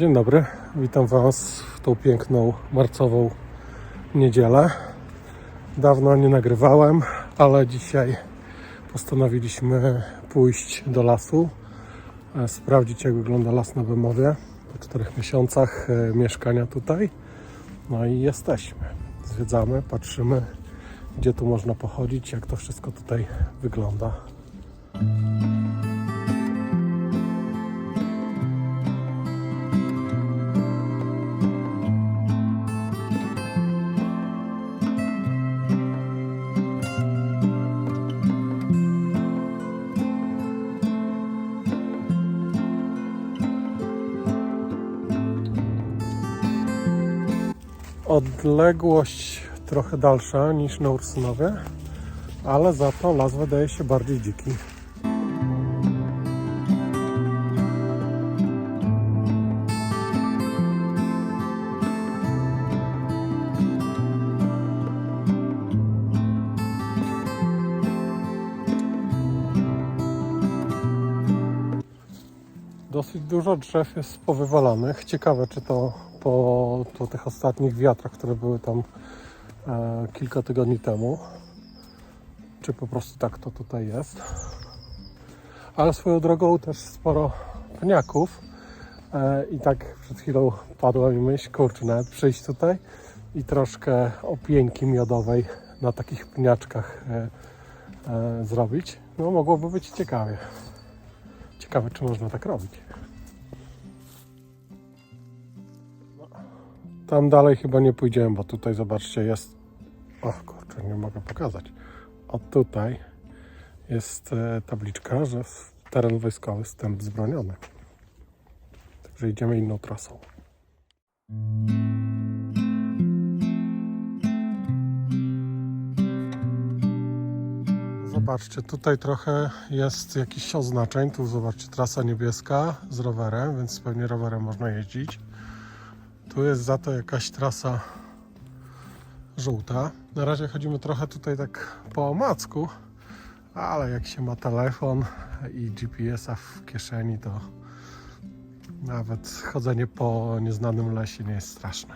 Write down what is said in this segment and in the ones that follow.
Dzień dobry, witam Was w tą piękną marcową niedzielę. Dawno nie nagrywałem, ale dzisiaj postanowiliśmy pójść do lasu, e, sprawdzić jak wygląda las na Bemowie po czterech miesiącach e, mieszkania tutaj. No i jesteśmy. Zwiedzamy, patrzymy, gdzie tu można pochodzić, jak to wszystko tutaj wygląda. Odległość trochę dalsza niż na Ursynowie, ale za to las wydaje się bardziej dziki. Dosyć dużo drzew jest powywalanych. Ciekawe, czy to po, po tych ostatnich wiatrach, które były tam e, kilka tygodni temu, czy po prostu tak to tutaj jest. Ale swoją drogą też sporo pniaków. E, I tak przed chwilą padła mi myśl, kurczę, nawet przyjść tutaj i troszkę opieńki miodowej na takich pniaczkach e, e, zrobić. No mogłoby być ciekawie. Ciekawe, czy można tak robić. Tam dalej chyba nie pójdziemy, bo tutaj zobaczcie jest. O kurczę, nie mogę pokazać. O tutaj jest e, tabliczka, że teren wojskowy wstęp wzbroniony. Także idziemy inną trasą. Zobaczcie, tutaj trochę jest jakichś oznaczeń. Tu zobaczcie, trasa niebieska z rowerem, więc pewnie rowerem można jeździć. Tu jest za to jakaś trasa żółta. Na razie chodzimy trochę tutaj tak po omacku, ale jak się ma telefon i GPS-a w kieszeni, to nawet chodzenie po nieznanym lesie nie jest straszne.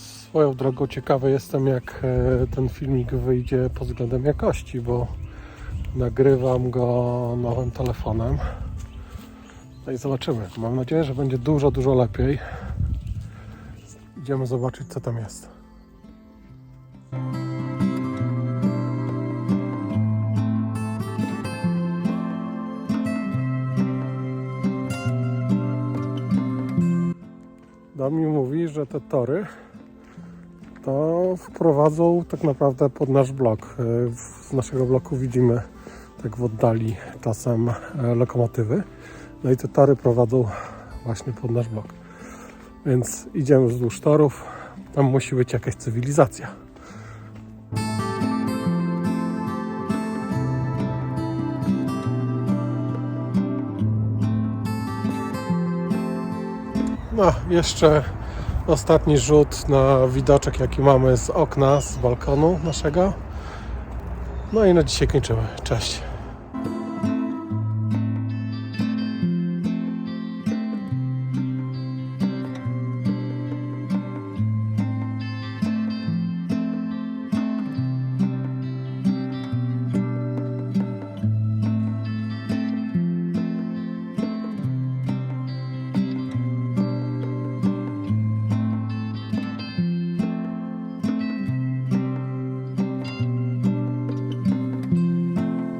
Swoją drogą ciekawy jestem, jak e, ten filmik wyjdzie pod względem jakości, bo nagrywam go nowym telefonem. No i zobaczymy. Mam nadzieję, że będzie dużo, dużo lepiej. Idziemy zobaczyć, co tam jest. Domi mówi, że te tory to wprowadzą tak naprawdę pod nasz blok. Y, Z naszego bloku widzimy tak w oddali czasem e, lokomotywy. No i te tory prowadzą właśnie pod nasz blok. Więc idziemy wzdłuż torów. Tam musi być jakaś cywilizacja. No, jeszcze ostatni rzut na widoczek, jaki mamy z okna, z balkonu naszego. No i na dzisiaj kończymy. Cześć.